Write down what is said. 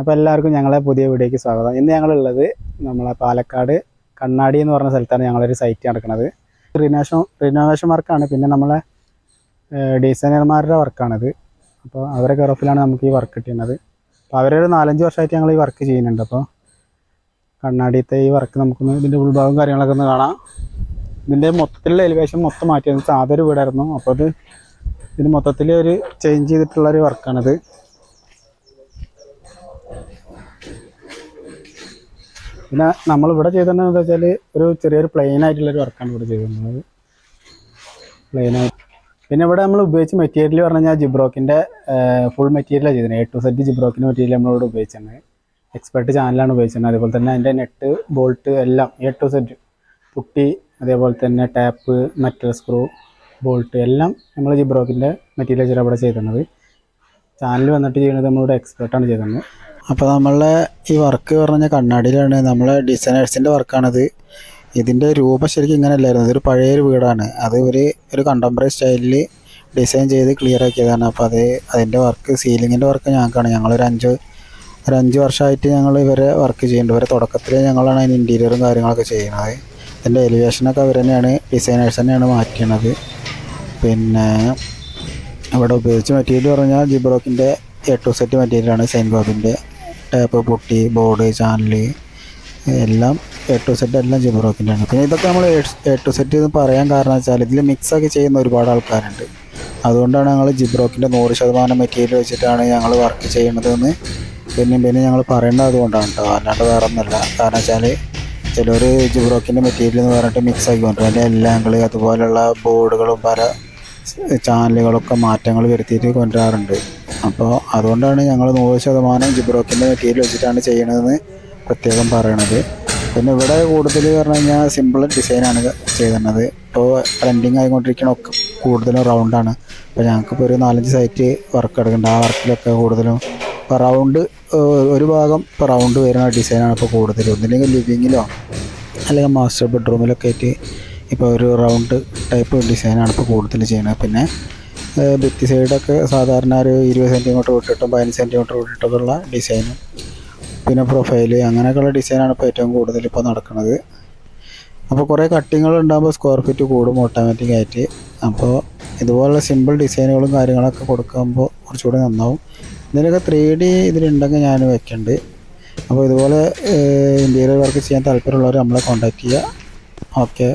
അപ്പോൾ എല്ലാവർക്കും ഞങ്ങളെ പുതിയ വീഡിയോയ്ക്ക് സ്വാഗതം. ഇന്ന് ഞങ്ങളുള്ളത് നമ്മളെ പാലക്കാട് കണ്ണാടി എന്ന് പറഞ്ഞ സ്ഥലത്താണ് ഞങ്ങളൊരു സൈറ്റ് നടക്കുന്നത്. റിനോവേഷൻ റിനോവേഷൻ വർക്കാണ് പിന്നെ നമ്മളെ ഡിസൈനർമാരുടെ വർക്കാണിത് അപ്പോൾ അവരെ കെറോഫിലാണ് നമുക്ക് ഈ വർക്ക് കിട്ടുന്നത് അപ്പോൾ അവരൊരു നാലഞ്ച് വർഷമായിട്ട് ഞങ്ങൾ ഈ വർക്ക് ചെയ്യുന്നുണ്ട്. അപ്പോൾ കണ്ണാടിയത്തെ ഈ വർക്ക് നമുക്കൊന്ന് ഇതിന്റെ ഉത്ഭാവം കാര്യങ്ങളൊക്കെ ഒന്ന് കാണാം. ഇതിന്റെ മൊത്തത്തിലുള്ള എലിവേഷൻ മൊത്തം മാറ്റിയത് സാധാരണ വീടായിരുന്നു. അപ്പോൾ അത് ഇതിന് മൊത്തത്തിൽ ഒരു ചേഞ്ച് ചെയ്തിട്ടുള്ള ഒരു വർക്കാണിത് പിന്നെ നമ്മൾ ഇവിടെ ചെയ്തിട്ടുണ്ടെന്ന് വെച്ചാൽ ഒരു ചെറിയൊരു പ്ലെയിൻ ആയിട്ടുള്ള ഒരു വർക്കാണ് ഇവിടെ ചെയ്തിട്ടുള്ളത് പ്ലെയിൻ ആയിട്ട്. പിന്നെ ഇവിടെ നമ്മൾ ഉപയോഗിച്ച മെറ്റീരിയൽ പറഞ്ഞു കഴിഞ്ഞാൽ ജിബ്രോക്കിന്റെ ഫുൾ മെറ്റീരിയലാണ് ചെയ്തത് എ ടു സെറ്റ് ജിബ്രോക്കിന്റെ മെറ്റീരിയൽ നമ്മളിവിടെ ഉപയോഗിച്ചിട്ടുണ്ട് എക്സ്പെർട്ട് ചാനലാണ് ഉപയോഗിച്ചിരുന്നത് അതേപോലെ തന്നെ അതിന്റെ നെറ്റ് ബോൾട്ട് എല്ലാം എ ടു സെറ്റ് പുട്ടി അതേപോലെ തന്നെ ടാപ്പ് മെറ്റൽ സ്ക്രൂ ബോൾട്ട് എല്ലാം നമ്മൾ ജിബ്രോക്കിന്റെ മെറ്റീരിയൽ ചില ഇവിടെ ചെയ്തിരുന്നത് ചാനൽ വന്നിട്ട് ചെയ്യുന്നത് നമ്മളിവിടെ എക്സ്പെർട്ടാണ് ചെയ്തിരുന്നത് അപ്പോൾ നമ്മളുടെ ഈ വർക്ക് പറഞ്ഞാൽ കണ്ണാടിയിലാണ്. നമ്മളെ ഡിസൈനേഴ്സിന്റെ വർക്കാണത് ഇതിന്റെ രൂപം ശരിക്കും ഇങ്ങനെ അല്ലായിരുന്നു ഇതൊരു പഴയൊരു വീടാണ്. അത് ഒരു ഒരു കണ്ടംപററി സ്റ്റൈലിൽ ഡിസൈൻ ചെയ്ത് ക്ലിയർ ആക്കിയതാണ്. അപ്പോൾ അത് അതിന്റെ വർക്ക് സീലിങ്ങിന്റെ വർക്ക് ഞങ്ങൾക്കാണ്. ഞങ്ങളൊരു അഞ്ച് ഒരു അഞ്ച് വർഷമായിട്ട് ഞങ്ങൾ ഇവരെ വർക്ക് ചെയ്യുന്നുണ്ട്. ഇവരെ തുടക്കത്തിൽ ഞങ്ങളാണ് അതിന് ഇന്റീരിയറും കാര്യങ്ങളൊക്കെ ചെയ്യുന്നത്. ഇതിന്റെ എലിവേഷനൊക്കെ അവർ തന്നെയാണ് ഡിസൈനേഴ്സ് തന്നെയാണ് മാറ്റുന്നത്. പിന്നെ ഇവിടെ ഉപയോഗിച്ച മെറ്റീരിയൽ പറഞ്ഞാൽ ജിബ്രോക്കിന്റെ എ ടു സെറ്റ് മെറ്റീരിയലാണ് സെയിൻ ബോബിന്റെ ടാപ്പ് പൊട്ടി ബോർഡ് ചാനൽ എല്ലാം എ ടു സെറ്റ് എല്ലാം ജിബ്രോക്കിന്റെ ആണ് പിന്നെ ഇതൊക്കെ നമ്മൾ എ ടു സെറ്റ് എന്ന് പറയാൻ കാരണം വെച്ചാൽ ഇതിൽ മിക്സൊക്കെ ചെയ്യുന്ന ഒരുപാട് ആൾക്കാരുണ്ട്. അതുകൊണ്ടാണ് ഞങ്ങൾ ജിബ്രോക്കിന്റെ നൂറ് ശതമാനം മെറ്റീരിയൽ വെച്ചിട്ടാണ് ഞങ്ങൾ വർക്ക് ചെയ്യണതെന്ന് പിന്നെയും പിന്നെ ഞങ്ങൾ പറയേണ്ടത് അതുകൊണ്ടാണ് കേട്ടോ അല്ലാണ്ട് വേറെ ഒന്നുമല്ല കാരണം വെച്ചാൽ ചിലർ ജിബ്രോക്കിന്റെ മെറ്റീരിയൽ എന്ന് പറഞ്ഞിട്ട് മിക്സ് ആക്കി കൊണ്ടുവരും അതിന്റെ എല്ലാങ്കിൾ അതുപോലെയുള്ള ബോർഡുകളും പല ചാനലുകളൊക്കെ മാറ്റങ്ങൾ വരുത്തിയിട്ട് കൊണ്ടുവരാറുണ്ട്. അപ്പോൾ അതുകൊണ്ടാണ് ഞങ്ങൾ നൂറ് ശതമാനം ജിബ്രോക്കിന്റെ മെറ്റീരിയൽ വെച്ചിട്ടാണ് ചെയ്യണതെന്ന് പ്രത്യേകം പറയണത്. പിന്നെ ഇവിടെ കൂടുതൽ പറഞ്ഞു കഴിഞ്ഞാൽ സിമ്പിൾ ഡിസൈനാണ് ചെയ്തിരുന്നത്. ഇപ്പോൾ ട്രെൻഡിങ് ആയിക്കൊണ്ടിരിക്കണ ഒക്കെ കൂടുതലും റൗണ്ടാണ് അപ്പോൾ ഞങ്ങൾക്കിപ്പോൾ ഒരു നാലഞ്ച് സൈറ്റ് വർക്ക് എടുക്കുന്നുണ്ട്. ആ വർക്കിലൊക്കെ കൂടുതലും ഇപ്പോൾ റൗണ്ട് ഒരു ഭാഗം ഇപ്പോൾ റൗണ്ട് വരുന്ന ഡിസൈനാണ് ഇപ്പോൾ കൂടുതലും. ഒന്നില്ലെങ്കിൽ ലിവിങ്ങിലോ അല്ലെങ്കിൽ മാസ്റ്റർ ബെഡ്റൂമിലൊക്കെ ആയിട്ട് ഇപ്പോൾ ഒരു റൗണ്ട് ടൈപ്പ് ഡിസൈനാണ് ഇപ്പോൾ കൂടുതൽ ചെയ്യുന്നത്. പിന്നെ ഭിത്തി സൈഡൊക്കെ സാധാരണ ഒരു ഇരുപത് സെന്റിമീറ്റർ വിട്ടിട്ടും പതിനഞ്ച് സെന്റിമീറ്റർ വിട്ടിട്ടൊക്കെ ഉള്ള ഡിസൈനും. പിന്നെ പ്രൊഫൈൽ അങ്ങനെയൊക്കെയുള്ള ഡിസൈനാണ് ഇപ്പോൾ ഏറ്റവും കൂടുതൽ ഇപ്പോൾ നടക്കുന്നത്. അപ്പോൾ കുറേ കട്ടിങ്ങൾ ഉണ്ടാകുമ്പോൾ സ്ക്വയർ ഫീറ്റ് കൂടും ഓട്ടോമാറ്റിക്കായിട്ട് അപ്പോൾ ഇതുപോലുള്ള സിമ്പിൾ ഡിസൈനുകളും കാര്യങ്ങളൊക്കെ കൊടുക്കുമ്പോൾ കുറച്ചുകൂടി നന്നാവും. ഇതിനൊക്കെ ത്രീ ഡി ഇതിലുണ്ടെങ്കിൽ ഞാൻ വെക്കുന്നുണ്ട് അപ്പോൾ ഇതുപോലെ ഇന്റീരിയർ വർക്ക് ചെയ്യാൻ താല്പര്യമുള്ളവർ നമ്മളെ കോൺടാക്റ്റ് ചെയ്യുക. ഓക്കെ